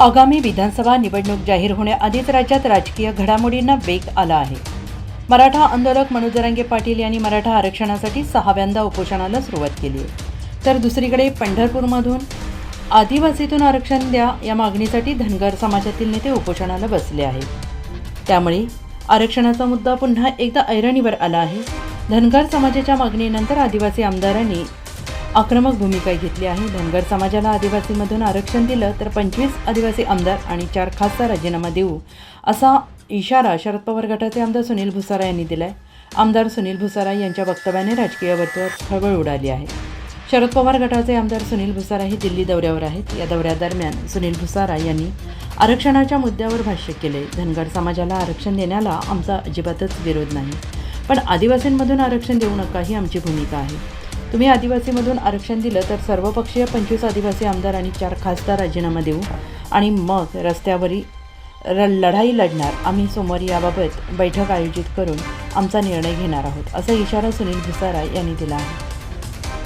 आगामी विधानसभा निवडणूक जाहीर होण्याआधीच राज्यात राजकीय घडामोडींना वेग आला आहे. मराठा आंदोलक मनोजरांगे पाटील यांनी मराठा आरक्षणासाठी सहाव्यांदा उपोषणाला सुरुवात केली आहे. तर दुसरीकडे पंढरपूरमधून आदिवासीतून आरक्षण द्या या मागणीसाठी धनगर समाजातील नेते उपोषणाला बसले आहेत. त्यामुळे आरक्षणाचा मुद्दा पुन्हा एकदा ऐरणीवर आला आहे. धनगर समाजाच्या मागणीनंतर आदिवासी आमदारांनी आक्रमक भूमिका घेतली आहे. धनगर समाजाला आदिवासीमधून आरक्षण दिलं तर पंचवीस आदिवासी आमदार आणि चार खासदार राजीनामा देऊ असा इशारा शरद पवार गटाचे आमदार सुनील भुसारा यांनी दिलाय. आमदार सुनील भुसारा यांच्या वक्तव्याने राजकीय वर्तुळात खळबळ उडाली आहे. शरद पवार गटाचे आमदार सुनील भुसारा हे दिल्ली दौऱ्यावर आहेत. या दौऱ्यादरम्यान सुनील भुसारा यांनी आरक्षणाच्या मुद्द्यावर भाष्य केले. धनगर समाजाला आरक्षण देण्याला आमचा अजिबातच विरोध नाही. पण आदिवासींमधून आरक्षण देऊ नका ही आमची भूमिका आहे. तुम्ही आदिवासीमधून आरक्षण दिलं तर सर्वपक्षीय पंचवीस आदिवासी आमदार आणि चार खासदार राजीनामा देऊ. आणि मग रस्त्यावरील र लढाई लढणार. आम्ही सोमवारी याबाबत बैठक आयोजित करून आमचा निर्णय घेणार आहोत असा इशारा सुनील भिसारा यांनी दिला आहे.